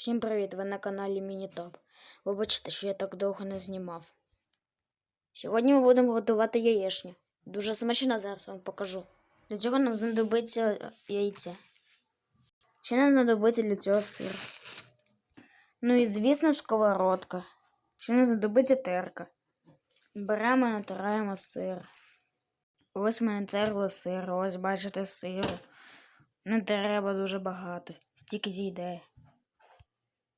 Всім привіт! Ви на каналі Мінітоп. Вибачте, що я так довго не знімав. Сьогодні ми будемо готувати яєчню. Дуже смачно зараз вам покажу. Для цього нам знадобиться яйце. Ще нам знадобиться для цього сир. Ну і звісно, сковородка. Ще нам знадобиться терка. Беремо і натираємо сир. Ось ми натерли сир, ось бачите сиру. Не треба дуже багато, стільки зійде.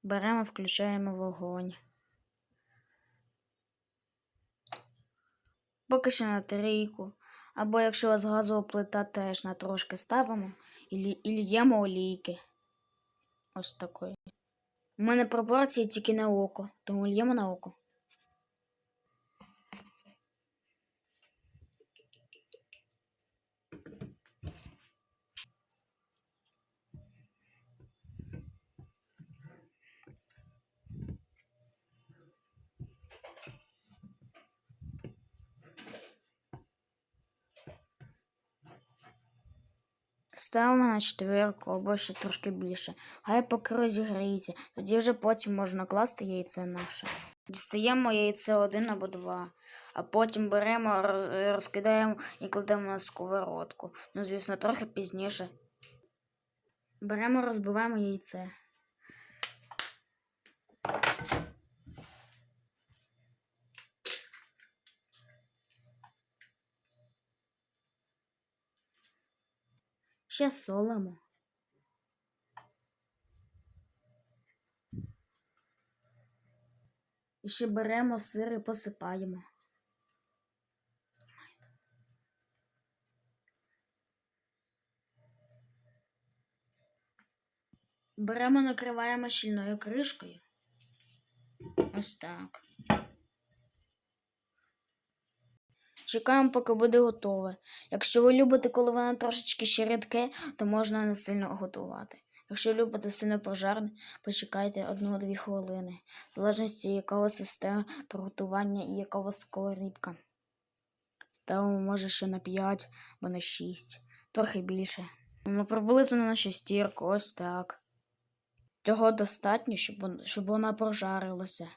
Беремо, включаємо вогонь. Поки що на трійку. Або якщо у вас газова плита, теж на трошки ставимо і, л'ємо олійки. Ось такої. У мене пропорції тільки на око, тому л'ємо на око. Ставимо на четверку або ще трошки більше. Хай поки розігріється, тоді вже потім можна класти яйце наше. Дістаємо яйце один або два, а потім беремо, ро- розкидаємо і кладемо на сковородку. Ну, звісно, трохи пізніше. Беремо, розбиваємо яйце. Ще солимо. І ще беремо сир і посипаємо. Беремо, накриваємо щільною кришкою. Ось так. Чекаємо, поки буде готове. Якщо ви любите, коли воно трошечки ще рідке, то можна не сильно готувати. Якщо любите сильно прожарне, почекайте 1-2 хвилини, в залежності якого система приготування і яка у. Ставимо, може, ще на 5 або на 6, трохи більше. Ну, приблизно на шестірку, ось так. Цього достатньо, щоб, вона прожарилася.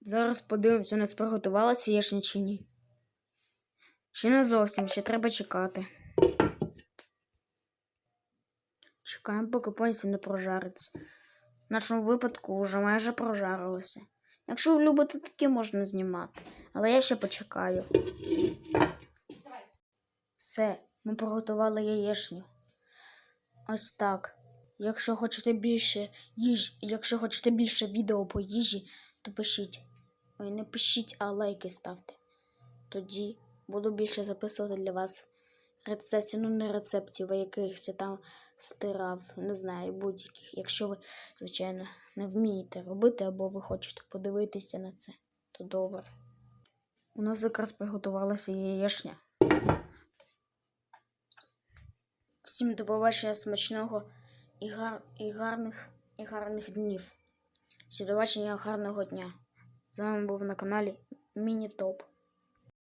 Зараз подивимося, у нас приготувалася яєчня чи ні. Ще не зовсім, ще треба чекати. Чекаємо, поки повністю не прожариться. В нашому випадку вже майже прожарилося. Якщо ви любите таке, можна знімати. Але я ще почекаю. Все, ми приготували яєчню. Ось так. Якщо хочете більше їж, якщо хочете більше відео по їжі, то пишіть. Ой, не пишіть, а лайки ставте. Тоді буду більше записувати для вас рецептів, ну не рецептів, а якихось я там стирав, не знаю, будь-яких. Якщо ви, звичайно, не вмієте робити або ви хочете подивитися на це, то добре. У нас якраз приготувалася яєчня. Всім до побачення смачного і, гар... і гарних і гарних днів. Всім до побачення гарного дня. З вами був на каналі Міні Топ.